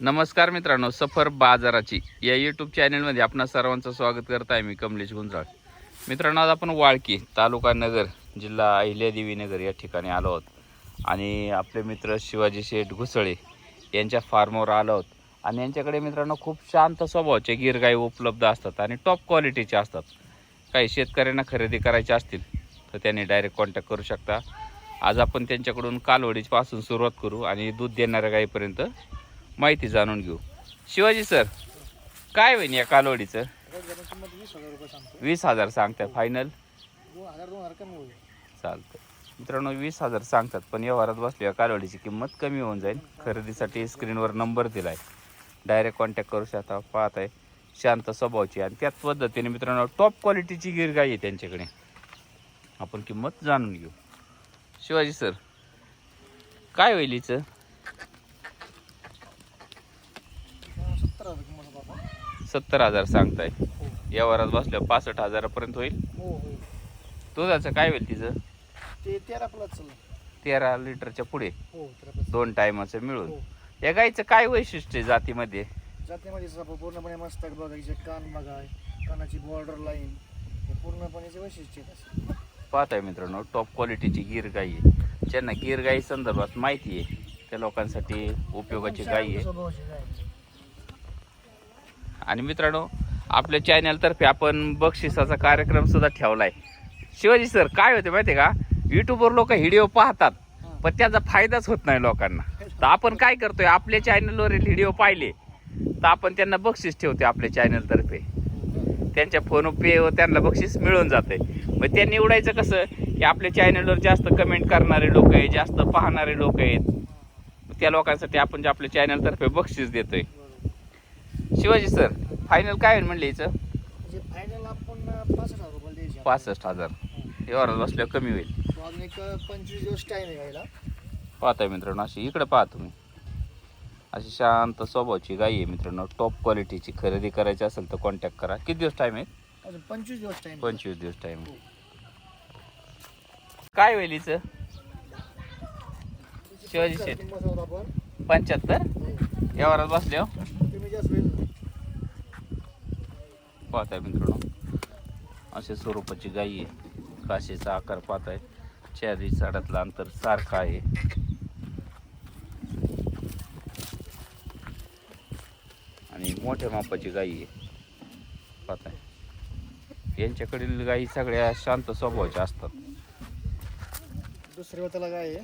नमस्कार मित्रांनो सफर बाजाराची या यूट्यूब चॅनलमध्ये आपणा सर्वांचं स्वागत करत आहे मी कमलेश गुंजाळ. मित्रांनो आज आपण वाळकी तालुका नगर जिल्हा अहिल्यादेवी नगर या ठिकाणी आलो आहोत. आणि आपले मित्र शिवाजी शेठ घुसळे यांच्या फार्मवर आलो आहोत. आणि यांच्याकडे मित्रांनो खूप शांत स्वभावाचे गिरगाई उपलब्ध असतात आणि टॉप क्वालिटीचे असतात. काही शेतकऱ्यांना खरेदी करायचे असतील तर त्यांनी डायरेक्ट कॉन्टॅक्ट करू शकता. आज आपण त्यांच्याकडून कालवडीपासून सुरुवात करू आणि दूध देणाऱ्या गाईपर्यंत माहिती जाणून घेऊ. शिवाजी सर काय होईन या कालवडीचं? वीस हजार सांगताय फायनल दोन चालतं मित्रांनो वीस हजार सांगतात पण व्यवहारात बसल्या कालवडीची किंमत कमी होऊन जाईल. खरेदीसाठी स्क्रीनवर नंबर दिला आहे डायरेक्ट कॉन्टॅक्ट करू शकता पाहत आहे शांत स्वभावची आणि त्याच पद्धतीने मित्रांनो टॉप क्वालिटीची गिरगाई आहे त्यांच्याकडे. आपण किंमत जाणून घेऊ. शिवाजी सर काय होईल हिचं सत्तर हजार किंमत होता आपण सत्तर हजार सांगताय. हो व्यवहारात बसल्या पासष्ट हजारापर्यंत होईल. हो हो. दुधाचं काय होईल तिचं? ते तेरा प्लस तेरा लिटरच्या पुढे. हो तेरा प्लस. दोन टायमाचं मिळून. हो. या गाईचं काय वैशिष्ट्य आहे जातीमध्ये? जातीमध्ये सप- पूर्णपणे मस्तक बघायचे कान बघाय कानाची बॉर्डर लाईन हे पूर्णपणे वैशिष्ट्य आहे. पाहताय मित्रांनो टॉप क्वालिटीची गिर गाई आहे. ज्यांना गिर गाई संदर्भात माहिती आहे त्या लोकांसाठी उपयोगाची गाई आहे. शांत स्वभावाची गाय आहे. आणि मित्रांनो आपल्या चॅनलतर्फे आपण बक्षिसाचा कार्यक्रम सुद्धा ठेवलाय. शिवाजी सर काय होते माहिती आहे का? युट्यूबवर लोक व्हिडिओ पाहतात पण त्याचा फायदाच होत नाही लोकांना. तर आपण काय करतोय? आपल्या चॅनलवर व्हिडिओ पाहिले तर आपण त्यांना बक्षीस ठेवते आपल्या चॅनलतर्फे त्यांच्या फोन पे व त्यांना बक्षीस मिळून जाते मग ते निवडायचं कसं? की आपल्या चॅनलवर जास्त कमेंट करणारे लोक आहेत जास्त पाहणारे लोक आहेत. त्या लोकांसाठी आपण जे आपल्या चॅनलतर्फे बक्षीस देतोय. शिवाजी सर फायनल काय होईल म्हणले हिचं म्हणजे फायनल आपण पाच हजार रुपये द्यायचे पासष्ट हजार. व्यवहारात बसल्यावर कमी होईल. तो अजून एक पंचवीस दिवस टाईम आहे पाहताय मित्रांनो अशी इकडे पाहा तुम्ही. अशी शांत स्वभावाची गाई आहे मित्रांनो. टॉप क्वालिटीची खरेदी करायची असेल तर कॉन्टॅक्ट करा. किती दिवस टाईम आहे? अजून पंचवीस दिवस टाईम पंचवीस दिवस टाईम काय होईल हिचं? शिवाजी शेठ. आपण. पंच्याहत्तर? व्यवहारात बसल्यावर तुम्ही जास्त होईल ना. पाहताय मित्रांनो. अशा स्वरूपाची गाई आहे. काशीचा आकार पाहताय. चारी साडातलं अंतर सारखं आहे. आणि मोठ्या मापाची गाई आहे. पाहताय. यांच्याकडील गाई सगळ्या शांत स्वभावाच्या असतात. दुसरी त्याला काय आहे.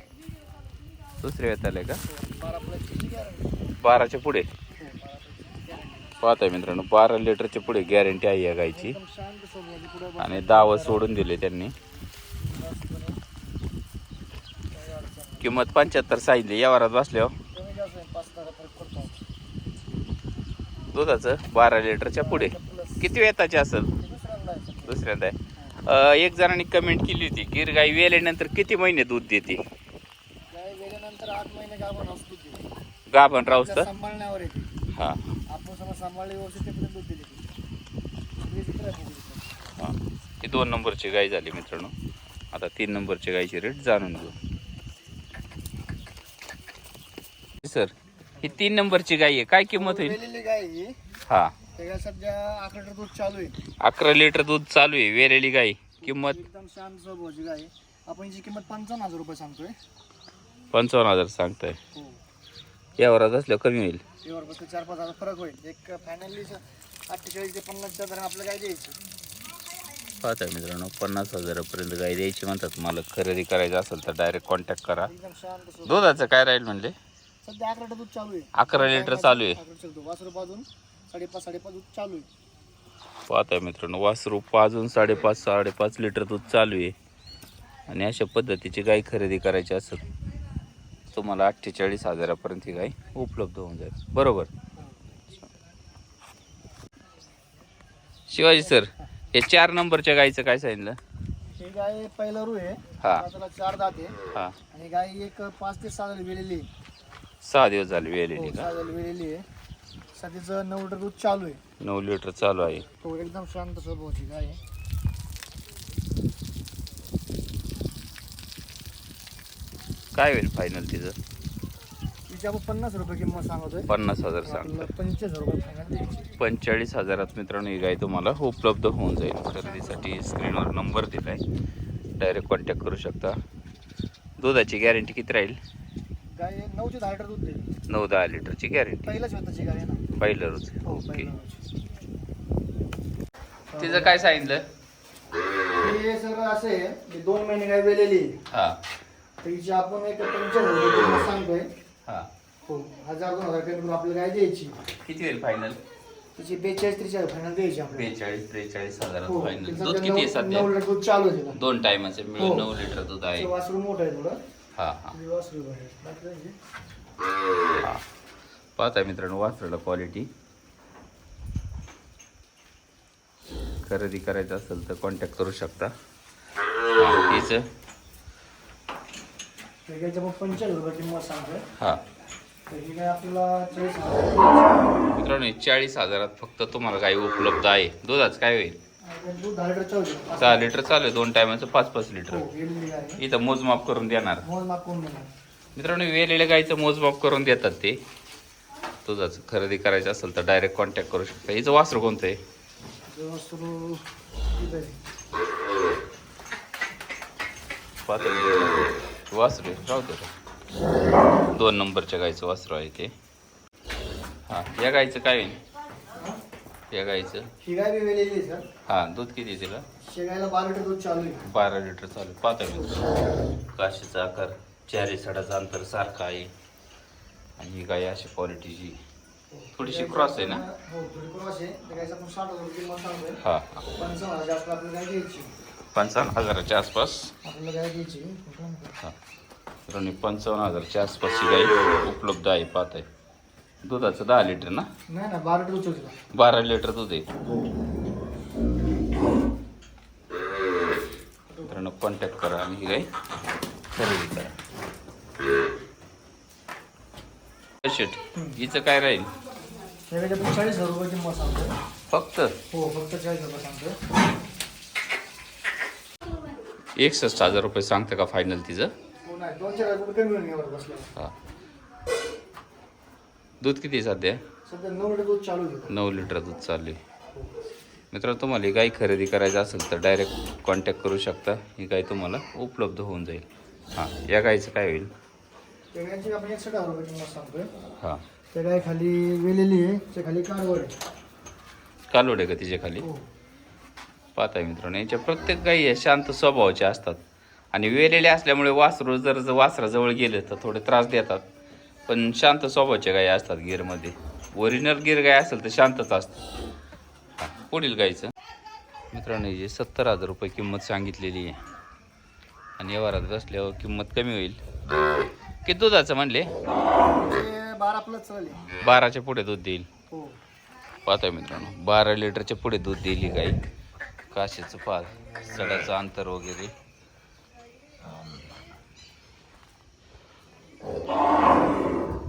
दुसऱ्या वेताले का? प्लसची गॅरंटी बाराच्या पुढे हो बारा प्लसची गॅरंटी पाहताय मित्रांनो बारा लिटरच्या पुढे गॅरंटी आहे या गायची. आणि दावं सोडून दिले त्यांनी. किंमत पंच्याहत्तर सांगितली. दहा फरक पडतो दुधाचं बारा लिटरच्या पुढे. किती वेताची असेल? दुसऱ्यांदा आहे. एक जणांनी कमेंट केली होती गिर गाई वेल्यानंतर किती महिने दूध देते? गाय गाभण राहूस तर? येते. हा. समज सांभाळले व्यवस्थित दूध दिले बघू हा. ही दोन नंबरची गाय झाली मित्रांनो. आता तीन नंबरची गायची रेट जाणून घेऊ. सर ही तीन नंबरची गाय आहे. काय किंमत होईल? गाय ही. सध्या अकरा लिटर दूध चालू आहे. अकरा लिटर दूध चालू आहे. वेरेली गाय. किंमत? एकदम शांत स्वभावाची गाय आहे. आपण किंमत पंचावन्न हजार रुपये सांगतोय. पंचावन्न हजार सांगताय. हो. यावरात असल्यावर कमी होईल. यावर चार पाच हजार फरक होईल. एक फायनली अठ्ठेचाळीस ते पन्नासच्या आपलं गाय द्यायची? पाहताय मित्रांनो पन्नास हजारापर्यंत गाय द्यायची म्हणतात? मला खरेदी करायचं असेल तर डायरेक्ट कॉन्टॅक्ट करा. एकदम शांत स्वभाव. दुधाचं काय राहील म्हणले? सध्या अकरा लिटर दूध चालू आहे. अकरा लिटर चालू आहे. अकरा लिटर दूध वासरू पाजून साडेपाच साडेपाच दूध चालू आहे. पाहताय मित्रांनो वासरू पाजून साडेपाच साडेपाच लिटर दूध चालू आहे. आणि अशा पद्धतीची गाय खरेदी करायची असेल तुम्हाला अठ्ठेचाळीस हजारापर्यंत ही गाय उपलब्ध होऊन जाईल. बरोबर? शिवाजी सर हे चार नंबरच्या गायचं काय सांगितलं? ही गाय पहिलं रू आहे. हा. त्याला चार दात आहे. हा. आणि गाय एक पाच ते सहा झाली वेलेली आहे. सहा दिवस झाले हो, का? सहा झाली वेलेली आहे. सध्याचं नऊ लिटर दूध चालू आहे. नऊ लिटर चालू आहे. तो एकदम शांत स्वभावाची गाय आहे. काय होईल फायनल तिचं? तिची हिची आपण पन्नास रुपये किंमत सांगतोय. पन्नास हजार आपल्याला रुपये फायनल द्यायची पंचेचाळीस हजारात मित्रांनो ही गाय तुम्हाला उपलब्ध होऊन जाईल. खरेदीसाठी स्क्रीनवर नंबर दिलाय. डायरेक्ट कॉन्टॅक्ट करू शकता. दुधाची गॅरंटी किती राहील? गाय नऊ ते दहा लिटर दूध देईल. नऊ दहा लिटरची गॅरंटी पहिल्याच स्वतःची गाय आहे ना? पहिलं रोज. हो ओके. तिचं काय सांगितलं? हे सगळं असं आहे की दोन महिने काय वेलेली आहे. हा. तर हिची आपण एक हजार किंमत सांगतोय. हा. हो हजार दोन हजार करून आपल्याला गाय द्यायची? किती होईल फायनल तिची बेचाळीस त्रेचाळीस फायनल द्यायची आपल्याला. बेचाळीस त्रेचाळीस हजारात हो फायनल तिचं दूध किती आहे नऊ- सध्या? नऊ लिटर दूध चालू आहे तिला. दोन टायमाचे मिळून हो. नऊ लिटर दूध आहे. तिचं वासरू मोठं आहे थोडं. हा हा. तिचं वासरू आहे. बाकी काही नाही. हा. पाहता मित्रांनो वासराला क्वालिटी खरेदी करायचं असेल तर कॉन्टॅक्ट करू शकता. हा, तिचं. तर गायची आपण पंचेचाळीस रुपये किंमत सांगतोय. हा. तर ही काय आपल्याला चाळीस हजार. मित्रांनो चाळीस हजारात फक्त तुम्हाला गाई उपलब्ध आहे. दुधाचं काय होईल? आणि दूध दहा लिटर चालू सहा लिटर चालू आहे. दोन टायमाचं पाच पाच लिटर. हो आहे. इथं मोजमाप करून देणार. मित्रांनो वेलेल्या गाईचं मोजमाप करून देतात ते. दुधाचं खरेदी करायचं असेल तर डायरेक्ट कॉन्टॅक्ट करू शकता. हिचं वासरू कोणतं आहे? आहे. पाहतो वासरू आहे. राहू दे. दोन नंबरच्या गाईचं वासरू आहे ते. हा या गाईचं काय होईल या गाईचं ही गाय बी वेलेली आहे सर. हा दूध किती तिला? शेगायला बारा लिटर दूध चालू आहे. बारा लिटर चालू पाहता मी. काशीचा आकार चारी सडाचा अंतर सारखा आहे. आणि ही गाय अशी क्वालिटीची थोडीशी क्रॉस आहे ना? हो थोडी क्रॉस आहे. तर गायचं आपण साठ हजार रुपये किंमत सांगतोय हा हा. पंचावन्न हजार जास्त आपल्याला गाय द्यायची पंचावन्न हजाराच्या आसपास. हा. मित्रांनो, पंचावन्न हजारच्या आसपासची गाई उपलब्ध आहे पाहत आहे. दुधाचं दहा लिटर ना? नाही ना बारा लिटर दूध आहे. बारा लिटर दूध आहे. मित्रांनो कॉन्टॅक्ट करा आणि ही गाई खरेदी करा. शेट? हिचं काय राहील? चाळीस हजार रुपये किंमत सांगतोय फक्त? हो फक्त चाळीस रुपये सांगतोय एकसष्ट हजार रुपये सांगतं का फायनल तिचं? हो हा. दूध किती आहे सध्या? नऊ लिटर दूध चालू आहे. नऊ लिटर दूध चालू आहे. मित्रांनो तुम्हाला ही गाय खरेदी करायची असेल तर डायरेक्ट कॉन्टॅक्ट करू शकता. ही गाय तुम्हाला उपलब्ध होऊन जाईल. हां या गायचं काय होईल? हां. त्या गाय खाली वेलेली आहे खाली कारवड आहे. का तिच्या खाली? पाहताय मित्रांनो यांच्या प्रत्येक गायी या शांत स्वभावाच्या असतात. आणि वेलेले असल्यामुळे वासरू जर जर वासराजवळ गेले तर थोडे त्रास देतात. पण शांत स्वभावाच्या गायी असतात गिरमध्ये. ओरिजिनल गिर गाय असेल तर शांतच असतं. हा, पुढील गायचं. मित्रांनो जी सत्तर हजार रुपये किंमत सांगितलेली आहे. आणि व्यवहारात बसल्यावर किंमत कमी होईल. किती दुधाचं म्हणले? बाराच्या पुढे दूध देईल. हो. पाहताय मित्रांनो बारा लिटरच्या पुढे दूध दिली गाई काशीचं पाल सडाचं अंतर वगैरे.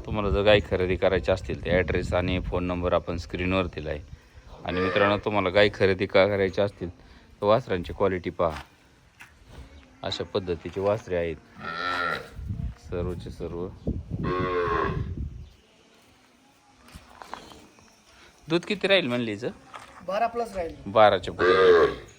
तुम्हाला जर गाय खरेदी करायची असतील तर ॲड्रेस आणि फोन नंबर आपण स्क्रीनवर दिला आहे आणि मित्रांनो तुम्हाला गाय खरेदी का करायची असतील तर वासरांची क्वालिटी पहा. अशा पद्धतीची वासरे आहेत. सर्वचे सर्व. दूध किती राहील म्हणली हिचं? बारा प्लस राहील. बाराच्या पुढे.